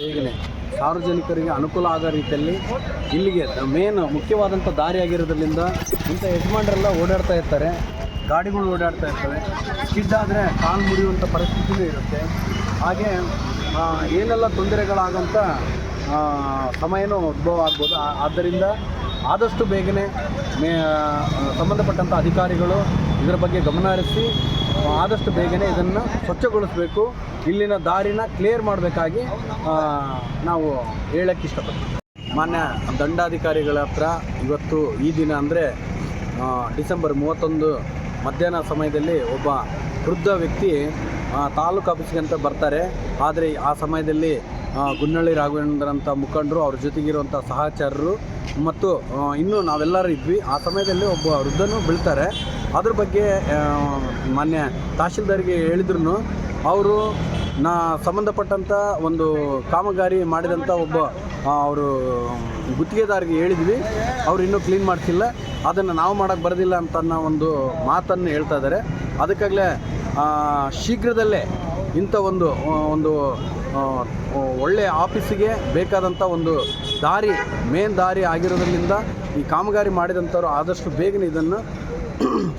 ಬೇಗನೆ ಸಾರ್ವಜನಿಕರಿಗೆ ಅನುಕೂಲ ಆಗೋ ರೀತಿಯಲ್ಲಿ ಇಲ್ಲಿಗೆ ಮೇನ್ ಮುಖ್ಯವಾದಂಥ ದಾರಿ ಆಗಿರೋದ್ರಿಂದ ಇಂಥ ಯಜಮಾನರೆಲ್ಲ ಓಡಾಡ್ತಾ ಇರ್ತಾರೆ, ಗಾಡಿಗಳು ಓಡಾಡ್ತಾ ಇರ್ತವೆ. ಸ್ಕಿಡ್ ಆದರೆ ಕಾಲು ಮುಡಿಯುವಂಥ ಪರಿಸ್ಥಿತಿನೂ ಇರುತ್ತೆ. ಹಾಗೆ ಏನೆಲ್ಲ ತೊಂದರೆಗಳಾಗಂಥ ಸಮಯನೂ ಉದ್ಭವ ಆಗ್ಬೋದು. ಆದ್ದರಿಂದ ಆದಷ್ಟು ಬೇಗನೆ ಮೇ ಸಂಬಂಧಪಟ್ಟಂಥ ಅಧಿಕಾರಿಗಳು ಇದರ ಬಗ್ಗೆ ಗಮನ ಹರಿಸಿ, ಆದಷ್ಟು ಬೇಗನೆ ಇದನ್ನು ಸ್ವಚ್ಛಗೊಳಿಸಬೇಕು. ಇಲ್ಲಿನ ದಾರಿನ ಕ್ಲಿಯರ್ ಮಾಡಬೇಕಾಗಿ ನಾವು ಹೇಳಕ್ಕೆ ಇಷ್ಟಪಡ್ತೀವಿ. ಮಾನ್ಯ ದಂಡಾಧಿಕಾರಿಗಳ ಹತ್ರ ಇವತ್ತು ಈ ದಿನ ಅಂದರೆ ಡಿಸೆಂಬರ್ ಮೂವತ್ತೊಂದು ಮಧ್ಯಾಹ್ನ ಸಮಯದಲ್ಲಿ ಒಬ್ಬ ವೃದ್ಧ ವ್ಯಕ್ತಿ ತಾಲೂಕು ಆಫೀಸ್ಗೆ ಅಂತ ಬರ್ತಾರೆ. ಆದರೆ ಆ ಸಮಯದಲ್ಲಿ ಗುನ್ನಳ್ಳಿ ರಾಘವೇಂದ್ರಂಥ ಮುಖಂಡರು ಅವ್ರ ಜೊತೆಗಿರುವಂಥ ಸಹಚಾರರು ಮತ್ತು ಇನ್ನೂ ನಾವೆಲ್ಲರೂ ಇದ್ವಿ. ಆ ಸಮಯದಲ್ಲಿ ಒಬ್ಬ ವೃದ್ಧನೂ ಬೀಳ್ತಾರೆ. ಅದ್ರ ಬಗ್ಗೆ ಮಾನ್ಯ ತಹಶೀಲ್ದಾರ್ಗೆ ಹೇಳಿದ್ರು ಅವರು ನಾ ಸಂಬಂಧಪಟ್ಟಂಥ ಒಂದು ಕಾಮಗಾರಿ ಮಾಡಿದಂಥ ಒಬ್ಬ ಅವರು ಗುತ್ತಿಗೆದಾರಿಗೆ ಹೇಳಿದ್ವಿ. ಅವರು ಇನ್ನೂ ಕ್ಲೀನ್ ಮಾಡ್ತಿಲ್ಲ ಅದನ್ನು ನಾವು ಮಾಡೋಕ್ಕೆ ಬರೋದಿಲ್ಲ ಅಂತ ಅನ್ನೋ ಒಂದು ಮಾತನ್ನು ಹೇಳ್ತಾ ಇದ್ದಾರೆ. ಅದಕ್ಕಾಗಲೇ ಶೀಘ್ರದಲ್ಲೇ ಇಂಥ ಒಂದು ಒಂದು ಒಳ್ಳೆಯ ಆಫೀಸಿಗೆ ಬೇಕಾದಂಥ ಒಂದು ದಾರಿ, ಮೇನ್ ದಾರಿ ಆಗಿರೋದ್ರಿಂದ ಈ ಕಾಮಗಾರಿ ಮಾಡಿದಂಥವ್ರು ಆದಷ್ಟು ಬೇಗನೆ ಇದನ್ನು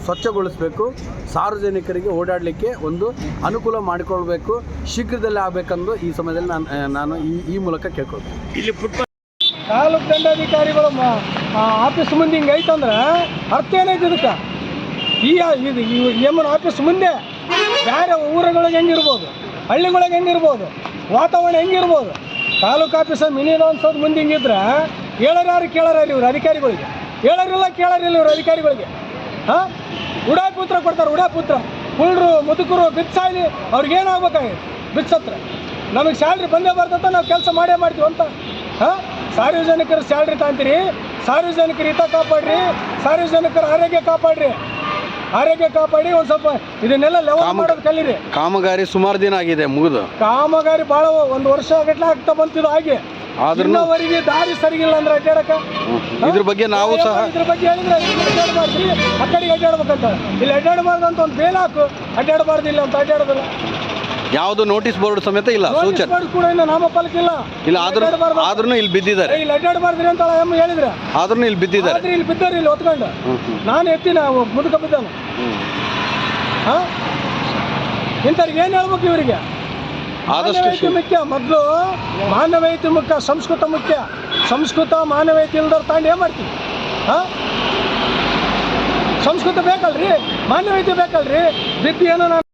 ಸ್ವಚ್ಛಗೊಳಿಸಬೇಕು. ಸಾರ್ವಜನಿಕರಿಗೆ ಓಡಾಡಲಿಕ್ಕೆ ಒಂದು ಅನುಕೂಲ ಮಾಡಿಕೊಳ್ಬೇಕು. ಶೀಘ್ರದಲ್ಲೇ ಆಗಬೇಕೆಂದು ಈ ಸಮಯದಲ್ಲಿ ನಾನು ನಾನು ಈ ಈ ಮೂಲಕ ಕೇಳ್ಕೊಳ್ತೀನಿ. ಇಲ್ಲಿ ಫುಟ್ಬಾಲ್ ತಾಲೂಕು ದಂಡಾಧಿಕಾರಿಗಳು ಮ- ಆ ಆಫೀಸ್ ಮುಂದೆ ಹಿಂಗೆ ಐತಂದ್ರೆ ಅರ್ಥ ಏನೈತೆ ಇದಕ್ಕೆ? ಈ ಇದು ಎಮ್ಮನ ಆಫೀಸ್ ಮುಂದೆ ಬೇರೆ ಊರುಗಳಿಗೆ ಹೆಂಗಿರ್ಬೋದು ಹಳ್ಳಿಗಳಿಗೆ ಹೆಂಗಿರ್ಬೋದು ವಾತಾವರಣ ಹೆಂಗಿರ್ಬೋದು ತಾಲೂಕು ಆಫೀಸ ಮಿನಿ ಅನ್ಸೋದು ಮುಂದೆ ಹಿಂಗಿದ್ರೆ ಹೇಳೋರು ಯಾರು ಕೇಳೋರು ಇವ್ರು ಅಧಿಕಾರಿಗಳಿಗೆ. ಹೇಳೋರಿಲ್ಲ ಕೇಳೋರಿಲ್ಲ ಇವ್ರು ಅಧಿಕಾರಿಗಳಿಗೆ. ಹಾಂ? ಉಡಾಪುತ್ರ ಕೊಡ್ತಾರೆ ಉಡಾಪುತ್ರ ಕುಳ್ರು ಮುದುಕರು, ಬಿತ್ಸಾಯಿಲಿ, ಅವ್ರಿಗೆ ಏನಾಗ್ಬೇಕಾಗಿ ಬಿತ್ಸತ್ರ. ನಮಗೆ ಸ್ಯಾಲ್ರಿ ಬಂದೇ ಬರ್ತಂತ, ನಾವು ಕೆಲಸ ಮಾಡೇ ಮಾಡ್ತೀವಿ ಅಂತ. ಹಾಂ? ಸಾರ್ವಜನಿಕರ ಸ್ಯಾಲ್ರಿ ತಾಂತೀರಿ, ಸಾರ್ವಜನಿಕರ ಹಿತ ಕಾಪಾಡ್ರಿ, ಸಾರ್ವಜನಿಕರ ಆರೋಗ್ಯ ಕಾಪಾಡ್ರಿ. ಆರೋಗ್ಯ ಕಾಪಾಡಿ ಒಂದು ಸ್ವಲ್ಪ ಇದನ್ನೆಲ್ಲ ಲೆವೆಲ್ ಮಾಡೋದು ಕಲೀರಿ. ಕಾಮಗಾರಿ ಸುಮಾರು ದಿನ ಆಗಿದೆ ಮುಗಿದು. ಕಾಮಗಾರಿ ಭಾಳ ಒಂದು ವರ್ಷ ಗಟ್ಟಲೆ ಆಗ್ತಾ ಬಂತಿದ್ದು ಹಾಗೆ. ಆದ್ರೂ ಇನ್ನವರೆಗೆ ದಾರಿ ಸರಿಗಿಲ್ಲ ಅಂದ್ರೆ ಅಡ್ಡಾಡಕ ಇದ್ರ ಬಗ್ಗೆ ನಾವು ಸಹ ಇದ್ರ ಬಗ್ಗೆ ಹೇಳಿದ್ರೆ ಇಲ್ಲಿ ಅಡ್ಡಾಡಬಾರ್ದು ಆ ಕಡೆಗೆ ಅಡ್ಡಾಡ್ಬೇಕಂತ ಇಲ್ಲಿ ಅಡ್ಡಾಡಬಾರ್ದು ಅಂತ ಒಂದು ಬೇಲ್ ಹಾಕು. ಅಡ್ಡಾಡಬಾರ್ದು ಇಲ್ಲ ಅಂತ ಅಡ್ಡಾಡೋದಿಲ್ಲ ಯಾವುದು ನೋಟಿಸ್ ಬೋರ್ಡ್ ಸಮೇತ ಇಲ್ಲ ಸೂಚನೆ. ಕೂಡ ಇನ್ನು ನಾಮಫಲಕ್ಕಿಲ್ಲ ಇಲ್ಲ. ಆದ್ರೂ. ಆದ್ರೂ ಇಲ್ಲಿ ಬಿದ್ದಿದ್ದಾರೆ. ಇಲ್ಲಿ ಅಡ್ಡಾಡಬಾರ್ದ್ರಿ ಅಂತ ಹೇಳಿದ್ರೆ. ಆದ್ರೂ ಇಲ್ಲಿ ಬಿದ್ದಿದ್ದಾರೆ. ಆದ್ರೆ ಇಲ್ಲಿ ಇಲ್ಲಿ ಹೊತ್ಕೊಂಡು. ನಾನು ಎತ್ತಿನ ಮುದುಕ ಬಿದ್ದಾನ. ಹಾ? ಇಂಥವ್ರಿಗೆ ಏನು ಹೇಳ್ಬೇಕು ಇವರಿಗೆ? ಆದಷ್ಟು ಮುಖ್ಯ ಮೊದಲು ಮಾನವೀಯತೆ ಮುಖ್ಯ ಸಂಸ್ಕೃತ ಮುಖ್ಯ. ಸಂಸ್ಕೃತ ಮಾನವೀಯತೆ ಇಲ್ದವ್ರು ತಾಂಡು ಏನು ಮಾಡ್ತೀವಿ ಹಾ? ಸಂಸ್ಕೃತ ಬೇಕಲ್ರಿ? ಮಾನವೀಯತೆ ಬೇಕಲ್ರಿ? ಬಿದ್ದು ಏನೋ ನಾನು